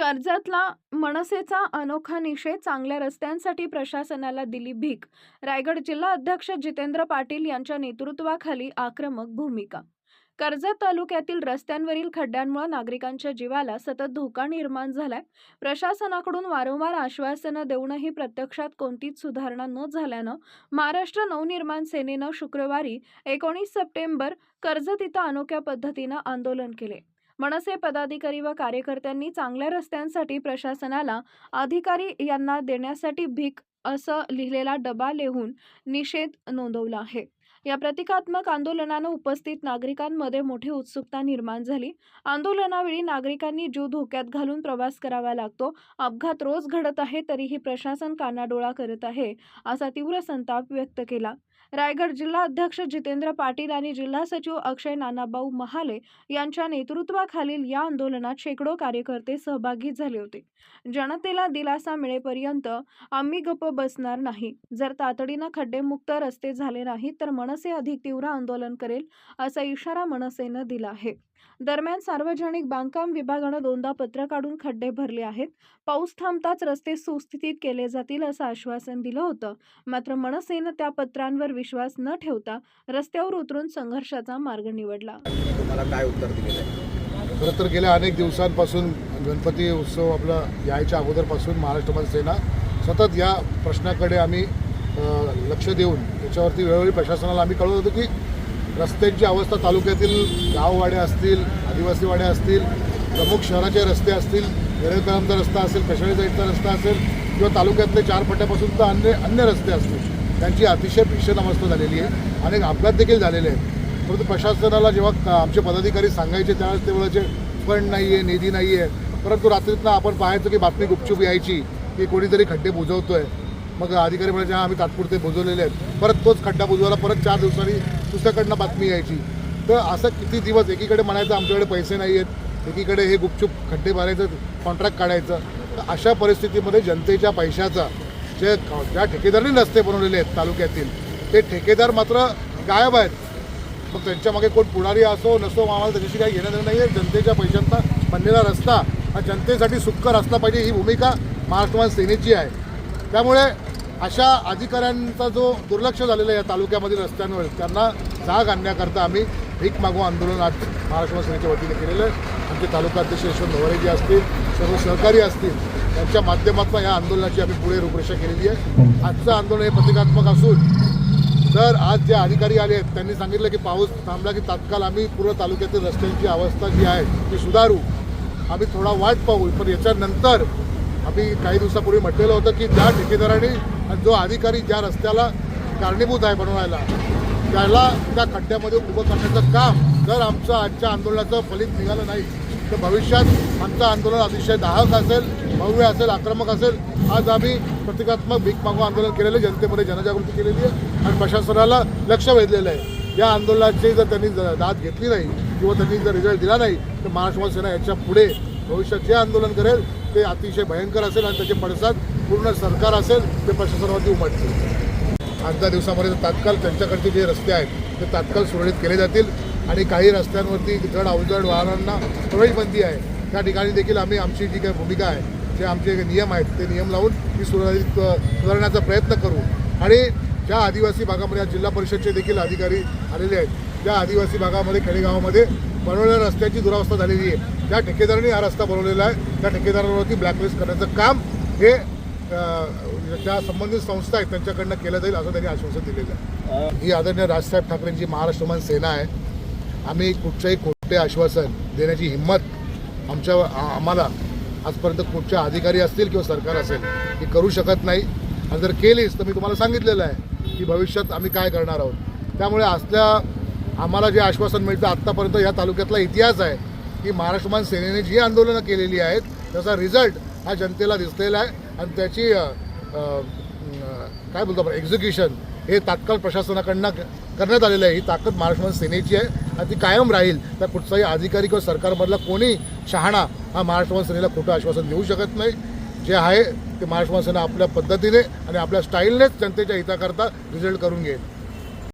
कर्जतला मनसेचा अनोखा निषेध चांगल्या रस्त्यांसाठी प्रशासनाला दिली भीक. रायगड जिल्हा अध्यक्ष जितेंद्र पाटील यांच्या नेतृत्वाखाली आक्रमक भूमिका. कर्जत तालुक्यातील रस्त्यांवरील खड्ड्यांमुळे नागरिकांच्या जीवाला सतत धोका निर्माण झालाय. प्रशासनाकडून वारंवार आश्वासनं देऊनही प्रत्यक्षात कोणतीच सुधारणा न झाल्यानं महाराष्ट्र नवनिर्माण सेनेनं शुक्रवारी एकोणीस सप्टेंबर कर्जत इथं अनोख्या पद्धतीनं आंदोलन केले. मनसे पदाधिकारी व कार्यकर्त्यांनी चांगल्या रस्त्यांसाठी प्रशासनाला अधिकारी यांना देण्यासाठी भीक असं लिहिलेला डबा लिहून निषेध नोंदवला आहे. या प्रतिकात्मक आंदोलनानं उपस्थित नागरिकांमध्ये मोठी उत्सुकता निर्माण झाली. आंदोलनावेळी नागरिकांनी जीव धोक्यात घालून प्रवास करावा लागतो. अपघात रोज घडत आहे तरीही प्रशासन कानाडोळा करत आहे असा तीव्र संताप व्यक्त केला. रायगड जिल्हा अध्यक्ष जितेंद्र पाटील आणि जिल्हा सचिव अक्षय नानाभाऊ महाले यांच्या नेतृत्वाखालील या आंदोलनात शेकडो कार्यकर्ते सहभागी झाले होते. जनतेला दिलासा मिळेपर्यंत आम्ही गप्प बसणार नाही. जर तातडीनं खड्डेमुक्त रस्ते झाले नाहीत तर मनसे अधिक तीव्र आंदोलन करेल असा इशारा मनसेनं दिला आहे. दरम्यान सार्वजनिक बांधकाम विभागानं दोनदा पत्र काढून खड्डे भरले आहेत. पाऊस थांबताच रस्ते सुस्थितीत केले जातील असं आश्वासन दिलं होतं. मात्र मनसेनं त्या पत्रांवर विश्वास न ठेवता रस्त्यावर उतरून संघर्षाचा मार्ग निवडला. तुम्हाला काय उत्तर दिलेलं आहे? खरं तर गेल्या अनेक दिवसांपासून गणपती उत्सव आपला यायच्या अगोदरपासून महाराष्ट्र सेना सतत या प्रश्नाकडे आम्ही लक्ष देऊन त्याच्यावरती वेळोवेळी प्रशासनाला आम्ही कळवत होतो की रस्त्यांची अवस्था तालुक्यातील गाववाड्या असतील आदिवासी वाड्या असतील प्रमुख शहराचे रस्ते असतील वेरेकरांचा रस्ता असेल कशाळी साईडचा रस्ता असेल किंवा तालुक्यातले चार पट्ट्यापासून तर अन्य अन्य रस्ते असतील त्यांची अतिशय भीषण अवस्था झालेली आहे. अनेक अपघात देखील झालेले आहेत. परंतु प्रशासनाला जेव्हा आमचे पदाधिकारी सांगायचे त्यावेळेस ते बोलायचे फंड नाही आहे निधी नाही आहे परंतु रात्रीतनं आपण पाहायचं की बातमी गुपचूप यायची. की कोणीतरी खड्डे बुजवतोय. मग अधिकारी म्हणायचे आम्ही तात्पुरते बुजवलेले आहेत. परत तोच खड्डा बुजवायला परत चार दिवसांनी दुसऱ्याकडनं बातमी यायची. तर असं किती दिवस एकीकडे म्हणायचं आमच्याकडे पैसे नाही आहेत. एकीकडे हे गुपचूप खड्डे मारायचं कॉन्ट्रॅक्ट काढायचं. तर अशा परिस्थितीमध्ये जनतेच्या पैशाचा जे ज्या ठेकेदारांनी रस्ते बनवलेले आहेत तालुक्यातील ते ठेकेदार मात्र गायब आहेत. मग त्यांच्यामागे कोण पुढारी असो नसो आम्हाला त्याच्याशी काही घेणं देणं नाही आहे जनतेच्या पैशांचा बनलेला रस्ता हा जनतेसाठी सुक्कर असला पाहिजे ही भूमिका महाराष्ट्रवाद सेनेची आहे. त्यामुळे अशा अधिकाऱ्यांचा जो दुर्लक्ष झालेला आहे या तालुक्यामधील रस्त्यांवर त्यांना जाग आणण्याकरता आम्ही भीक मागू आंदोलन आज महाराष्ट्र सेनेच्या वतीने केलेलं आहे. आमचे तालुकाध्यक्ष यशवंत नवरेजी असतील सर्व सहकारी असतील त्यांच्या माध्यमातून या आंदोलनाची आम्ही पुढे रूपरेषा केलेली आहे. आजचं आंदोलन हे प्रतिकात्मक असून तर आज जे अधिकारी आले आहेत त्यांनी सांगितलं की पाऊस थांबला की तात्काळ आम्ही पूर्ण तालुक्यातील रस्त्यांची अवस्था जी आहे ती सुधारू. आम्ही थोडा वाट पाहू पण याच्यानंतर आम्ही काही दिवसापूर्वी म्हटलेलं होतं की ज्या ठेकेदाराने आणि जो अधिकारी ज्या रस्त्याला कारणीभूत आहे बनवायला त्याला त्या खड्ड्यामध्ये उभं करण्याचं काम जर आमचं आजच्या आंदोलनाचं फलित निघालं नाही तर भविष्यात आमचं आंदोलन अतिशय दाहक असेल भव्य असेल आक्रमक असेल. आज आम्ही प्रतिकात्मक भीक मागू आंदोलन केलेलं आहे जनतेमध्ये जनजागृती केलेली आहे आणि प्रशासनाला लक्ष वेधलेलं आहे. या आंदोलनाची जर त्यांनी दाद घेतली नाही किंवा त्यांनी जर रिझल्ट दिला नाही तर महाराष्ट्र सेना याच्यापुढे भविष्यात जे आंदोलन करेल ते अतिशय भयंकर असेल आणि त्याचे पडसाद पूर्ण सरकार असेल ते प्रशासनावरती उमटतील. आजच्या दिवसामध्ये तात्काळ त्यांच्याकडचे जे रस्ते आहेत ते तात्काळ सुरळीत केले जातील आणि काही रस्त्यांवरती जड अवजड वाहनांना प्रवेशबंदी आहे. त्या ठिकाणी देखील आम्ही आमची जी काही भूमिका आहे जे आमचे नियम आहेत ते नियम लावून ती सुधारित सुधारण्याचा प्रयत्न करू. आणि ज्या आदिवासी भागामध्ये आज जिल्हा परिषदचे देखील अधिकारी आलेले आहेत त्या आदिवासी भागामध्ये खेडेगावामध्ये बनवलेल्या रस्त्याची दुरावस्था झालेली आहे. त्या ठेकेदारांनी हा रस्ता बनवलेला आहे. त्या ठेकेदारांवरती ब्लॅकलिस्ट करण्याचं काम हे ज्या संबंधित संस्था आहेत त्यांच्याकडनं केलं जाईल असं त्यांनी आश्वासन दिलेलं आहे. ही आदरणीय राजसाहेब ठाकरेंची महाराष्ट्रमान सेना आहे. आम्ही कुठच्याही खोटे आश्वासन देण्याची हिंमत आमच्या आम्हाला आजपर्यंत कुठच्या अधिकारी असतील किंवा सरकार असेल ही करू शकत नाही. आणि जर केलीच तर मी तुम्हाला सांगितलेलं आहे की भविष्यात आम्ही काय करणार आहोत. त्यामुळे असल्या आम्हाला जे आश्वासन मिळतं आत्तापर्यंत या तालुक्यातला इतिहास आहे. की महाराष्ट्रमान सेनेने जी आंदोलनं केलेली आहेत त्याचा रिझल्ट हा जनतेला दिसलेला आहे आणि त्याची काय बोलतो आपण एक्झिक्युशन हे तात्काळ प्रशासनाकडनं करण्यात आलेलं आहे. ही ताकद महाराष्ट्र सेनेची आहे आणि ती कायम राहील. त्या कुठचाही अधिकारी किंवा सरकारमधला कोणी शहाणा हा महाराष्ट्र सेनेला खोटं आश्वासन देऊ शकत नाही. जे आहे ते महाराष्ट्र सेना आपल्या पद्धतीने आणि आपल्या स्टाईलनेच जनतेच्या हिताकरता रिझल्ट करून घेईल.